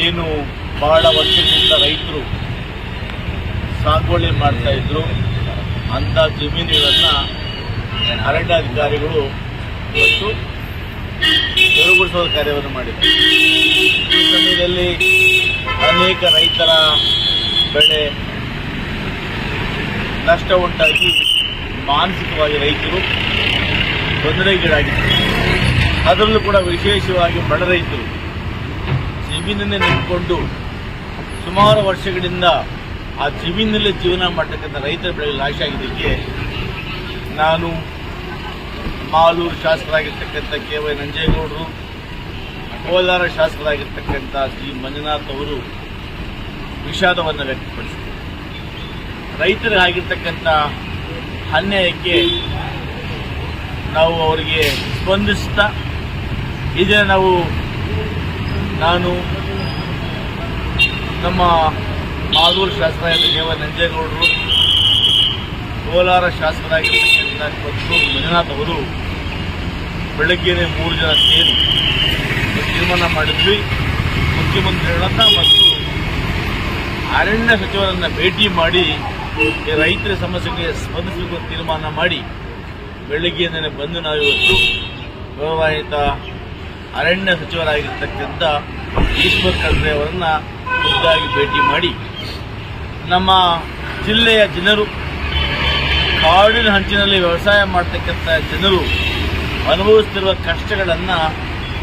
ಏನು ಬಹಳ ವರ್ಷದಿಂದ ರೈತರು ಸಾಗುವಳಿ ಮಾಡ್ತಾ ಇದ್ರು. ಅಂಥ ಜಮೀನುಗಳನ್ನು ಅರಣ್ಯಾಧಿಕಾರಿಗಳು ಇವತ್ತು ತೆರವುಗೊಳಿಸುವ ಕಾರ್ಯವನ್ನು ಮಾಡಿದ್ದಾರೆ ಈ ಸಮಯದಲ್ಲಿ ಅನೇಕ ರೈತರ ಬೆಳೆ ನಷ್ಟ ಉಂಟಾಗಿ ಮಾನಸಿಕವಾಗಿ ರೈತರು ತೊಂದರೆಗೀಡಾಗಿದ್ದಾರೆ ಅದರಲ್ಲೂ ಕೂಡ ವಿಶೇಷವಾಗಿ ಬಡ ರೈತರು ಜಮೀನನ್ನೇ ನಂಬಿಕೊಂಡು ಸುಮಾರು ವರ್ಷಗಳಿಂದ ಆ ಜಮೀನಲ್ಲೇ ಜೀವನ ಮಾಡ್ತಕ್ಕಂಥ ರೈತರ ಬೆಳೆ ನಾಶ ಆಗಿದ್ದಕ್ಕೆ ನಾನು ಮಾಲೂರು ಶಾಸಕರಾಗಿರ್ತಕ್ಕಂಥ ಕೆ ವೈ ನಂಜೇಗೌಡರು, ಕೋಲಾರ ಶಾಸಕರಾಗಿರ್ತಕ್ಕಂಥ ಶ್ರೀ ಮಂಜುನಾಥ್ ಅವರು ವಿಷಾದವನ್ನು ವ್ಯಕ್ತಪಡಿಸಿದರು. ರೈತರಿಗಾಗಿರ್ತಕ್ಕಂಥ ಅನ್ಯಾಯಕ್ಕೆ ನಾವು ಅವರಿಗೆ ಸ್ಪಂದಿಸ್ತಾ ಇದೇ ನಾವು, ನಾನು ನಮ್ಮ ಮಾದೂರು ಶಾಸಕರಾಗಿದ್ದ ದೇವ ನಂಜೇಗೌಡರು, ಕೋಲಾರ ಶಾಸಕರಾಗಿರ್ತಕ್ಕಂಥ ಮಂಜುನಾಥ್ ಅವರು ಬೆಳಗ್ಗೆನೆ ಮೂರು ಜನ ಸೇರಿ ತೀರ್ಮಾನ ಮಾಡಿದ್ವಿ. ಮುಖ್ಯಮಂತ್ರಿಗಳನ್ನ ಮತ್ತು ಅರಣ್ಯ ಸಚಿವರನ್ನ ಭೇಟಿ ಮಾಡಿ ರೈತರ ಸಮಸ್ಯೆಗೆ ಸ್ಪಂದಿಸಬೇಕು ತೀರ್ಮಾನ ಮಾಡಿ ಬೆಳಗ್ಗೆಯಿಂದಲೇ ಬಂದು ನಾವು ಇವತ್ತು ಗೌರವಾಯಿತ ಅರಣ್ಯ ಸಚಿವರಾಗಿರ್ತಕ್ಕಂಥ ಈಶ್ವರ್ ಖಂಡ್ರೆ ಅವರನ್ನ ಖುದ್ದಾಗಿ ಭೇಟಿ ಮಾಡಿ ನಮ್ಮ ಜಿಲ್ಲೆಯ ಜನರು, ಕಾಡಿನ ಹಂಚಿನಲ್ಲಿ ವ್ಯವಸಾಯ ಮಾಡ್ತಕ್ಕಂಥ ಜನರು ಅನುಭವಿಸ್ತಿರುವ ಕಷ್ಟಗಳನ್ನು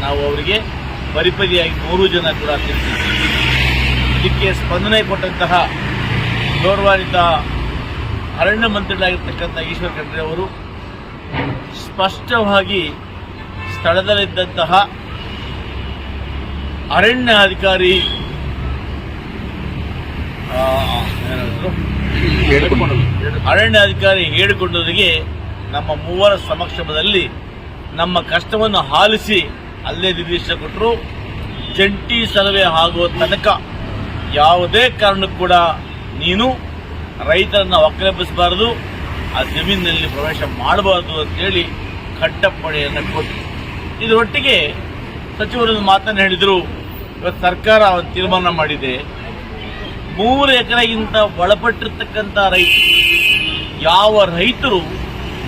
ನಾವು ಅವರಿಗೆ ಪರಿಪರಿಯಾಗಿ ಮೂರು ಜನ ಕೂಡ ತಿಳಿಸಿದ್ದೀವಿ ಇದಕ್ಕೆ ಸ್ಪಂದನೆ ಕೊಟ್ಟಂತಹ ಗೌರವಾನ್ವಿತ ಅರಣ್ಯ ಮಂತ್ರಿಗಳಾಗಿರ್ತಕ್ಕಂಥ ಈಶ್ವರ್ ಖಂಡ್ರೆ ಅವರು ಸ್ಪಷ್ಟವಾಗಿ ಸ್ಥಳದಲ್ಲಿದ್ದಂತಹ ಅರಣ್ಯ ಅಧಿಕಾರಿ ಅರಣ್ಯ ಅಧಿಕಾರಿ ಹೇಳಿಕೊಂಡವರಿಗೆ ನಮ್ಮ ಮೂವರ ಸಮಕ್ಷಮದಲ್ಲಿ ನಮ್ಮ ಕಷ್ಟವನ್ನು ಆಲಿಸಿ ಅಲ್ಲೇ ನಿರ್ದೇಶನ ಕೊಟ್ಟರು. ಜಂಟಿ ಸರ್ವೆ ಆಗುವ ತನಕ ಯಾವುದೇ ಕಾರಣಕ್ಕೂ ಕೂಡ ನೀನು ರೈತರನ್ನು ಒಕ್ಕಲೆಬ್ಬಿಸಬಾರದು ಆ ಜಮೀನಿನಲ್ಲಿ ಪ್ರವೇಶ ಮಾಡಬಾರದು ಅಂತೇಳಿ ಕಟ್ಟಪ್ಪಣೆಯನ್ನು ಕೊಟ್ಟರು ಇದರೊಟ್ಟಿಗೆ ಸಚಿವರು ಮಾತನ್ನು ಹೇಳಿದರು, ಇವತ್ತು ಸರ್ಕಾರ ಒಂದು ತೀರ್ಮಾನ ಮಾಡಿದೆ. ಮೂರು ಎಕರೆಗಿಂತ ಒಳಪಟ್ಟಿರ್ತಕ್ಕಂಥ ರೈತರು ಯಾವ ರೈತರು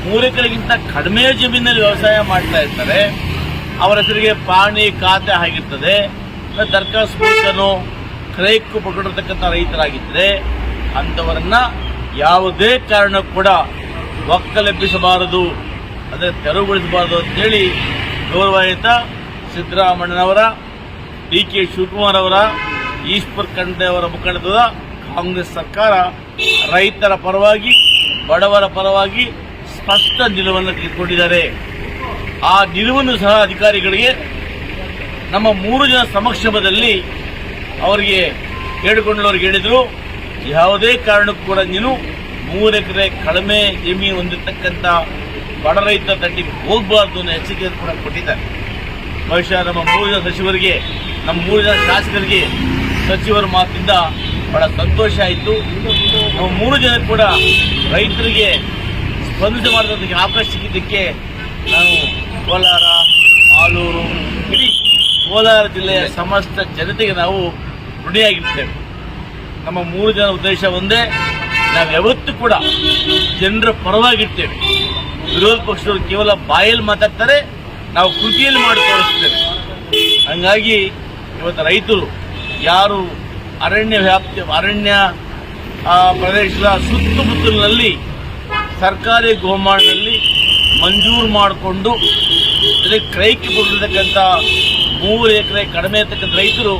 ಮೂರು ಎಕರೆಗಿಂತ ಕಡಿಮೆ ಜಮೀನಲ್ಲಿ ವ್ಯವಸಾಯ ಮಾಡ್ತಾ ಇರ್ತಾರೆ, ಅವರ ಹೆಸರಿಗೆ ಪಾಣಿ ಖಾತೆ ಆಗಿರ್ತದೆ ದರ್ಖಾಸ್ತು ಮೂಲಕನೋ ಕ್ರೈಕ್ ಪಟ್ಟಿರ್ತಕ್ಕಂಥ ರೈತರಾಗಿದ್ದರೆ ಅಂಥವರನ್ನ ಯಾವುದೇ ಕಾರಣ ಕೂಡ ಒಕ್ಕಲೆಬ್ಬಿಸಬಾರದು, ಅಂದರೆ ತೆರವುಗೊಳಿಸಬಾರದು ಅಂತೇಳಿ ಗೌರವಾಯಿತ ಸಿದ್ದರಾಮಣ್ಣನವರ ಡಿ ಕೆ ಶಿವಕುಮಾರ್ ಅವರ ಈಶ್ವರ್ ಖಂಡ್ರೆ ಅವರ ಮುಖಂಡದ ಕಾಂಗ್ರೆಸ್ ಸರ್ಕಾರ ರೈತರ ಪರವಾಗಿ, ಬಡವರ ಪರವಾಗಿ ಸ್ಪಷ್ಟ ನಿಲುವನ್ನು ತೆಗೆದುಕೊಂಡಿದ್ದಾರೆ ಆ ನಿಲುವನ್ನು ಸಹ ಅಧಿಕಾರಿಗಳಿಗೆ ನಮ್ಮ ಮೂರು ಜನ ಸಮಕ್ಷಮದಲ್ಲಿ ಅವರಿಗೆ ಹೇಳಿಕೊಂಡವ್ರಿಗೆ ಹೇಳಿದರು. ಯಾವುದೇ ಕಾರಣಕ್ಕೂ ಕೂಡ ನೀನು ಮೂರು ಎಕರೆ ಕಡಿಮೆ ಜಮೀನು ಹೊಂದಿರತಕ್ಕಂಥ ಬಡ ರೈತ ತಟ್ಟಿ ಹೋಗಬಾರ್ದು ಅನ್ನೋ ಎಚ್ಚರಿಕೆಯನ್ನು ಕೂಡ ಕೊಟ್ಟಿದ್ದಾರೆ. ಬಹುಶಃ ನಮ್ಮ ಮೂರು ಜನ ಸಚಿವರಿಗೆ, ನಮ್ಮ ಮೂರು ಜನ ಶಾಸಕರಿಗೆ ಸಚಿವರ ಮಾತಿಂದ ಬಹಳ ಸಂತೋಷ ಆಯಿತು. ನಾವು ಮೂರು ಜನ ಕೂಡ ರೈತರಿಗೆ ಸ್ಪಂದಿಸ ಮಾಡೋದಕ್ಕೆ ಸಿಕ್ಕಿದ್ದಕ್ಕೆ ನಾನು ಕೋಲಾರ, ಆಲೂರು, ಇಡೀ ಕೋಲಾರ ಜಿಲ್ಲೆಯ ಸಮಸ್ತ ಜನತೆಗೆ ನಾವು ಋಣಿಯಾಗಿರ್ತೇವೆ. ನಮ್ಮ ಮೂರು ಜನ ಉದ್ದೇಶ ಒಂದೇ ನಾವು ಯಾವತ್ತೂ ಕೂಡ ಜನರ ಪರವಾಗಿರ್ತೇವೆ. ವಿರೋಧ ಪಕ್ಷದವರು ಕೇವಲ ಬಾಯಲ್ಲಿ ಮಾತಾಡ್ತಾರೆ, ನಾವು ಕೃತಿಯಲ್ಲಿ ಮಾಡಿ ತೋರಿಸ್ತೇವೆ. ಹಂಗಾಗಿ ಇವತ್ತು ರೈತರು ಯಾರು ಅರಣ್ಯ ವ್ಯಾಪ್ತಿ, ಅರಣ್ಯ ಪ್ರದೇಶದ ಸುತ್ತಮುತ್ತಲಿನಲ್ಲಿ ಸರ್ಕಾರಿ ಗೋಮಾಳದಲ್ಲಿ ಮಂಜೂರು ಮಾಡಿಕೊಂಡು ಅದಕ್ಕೆ ಕ್ರೈಕ್ಕೆ ಕೊಟ್ಟಿರ್ತಕ್ಕಂಥ ಮೂರು ಎಕರೆ, ಕಡಿಮೆ ಇರ್ತಕ್ಕಂಥ ರೈತರು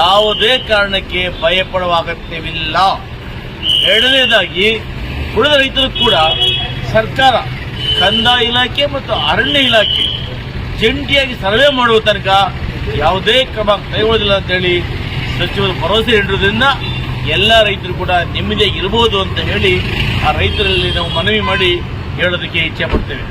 ಯಾವುದೇ ಕಾರಣಕ್ಕೆ ಭಯಪಡುವ ಅಗತ್ಯವಿಲ್ಲ. ಎರಡನೇದಾಗಿ, ಉಳಿದ ರೈತರು ಕೂಡ ಸರ್ಕಾರ, ಕಂದಾಯ ಇಲಾಖೆ ಮತ್ತು ಅರಣ್ಯ ಇಲಾಖೆ ಜಂಟಿಯಾಗಿ ಸರ್ವೆ ಮಾಡುವ ತನಕ ಯಾವುದೇ ಕ್ರಮ ಕೈಗೊಳ್ಳೋದಿಲ್ಲ ಅಂತೇಳಿ ಸಚಿವರು ಭರವಸೆ ನೀಡುವುದರಿಂದ ಎಲ್ಲ ರೈತರು ಕೂಡ ನೆಮ್ಮದಿಯಾಗಿ ಇರಬಹುದು ಅಂತ ಹೇಳಿ ಆ ರೈತರಲ್ಲಿ ನಾವು ಮನವಿ ಮಾಡಿ ಹೇಳೋದಕ್ಕೆ ಇಚ್ಛೆ ಪಡ್ತೇವೆ.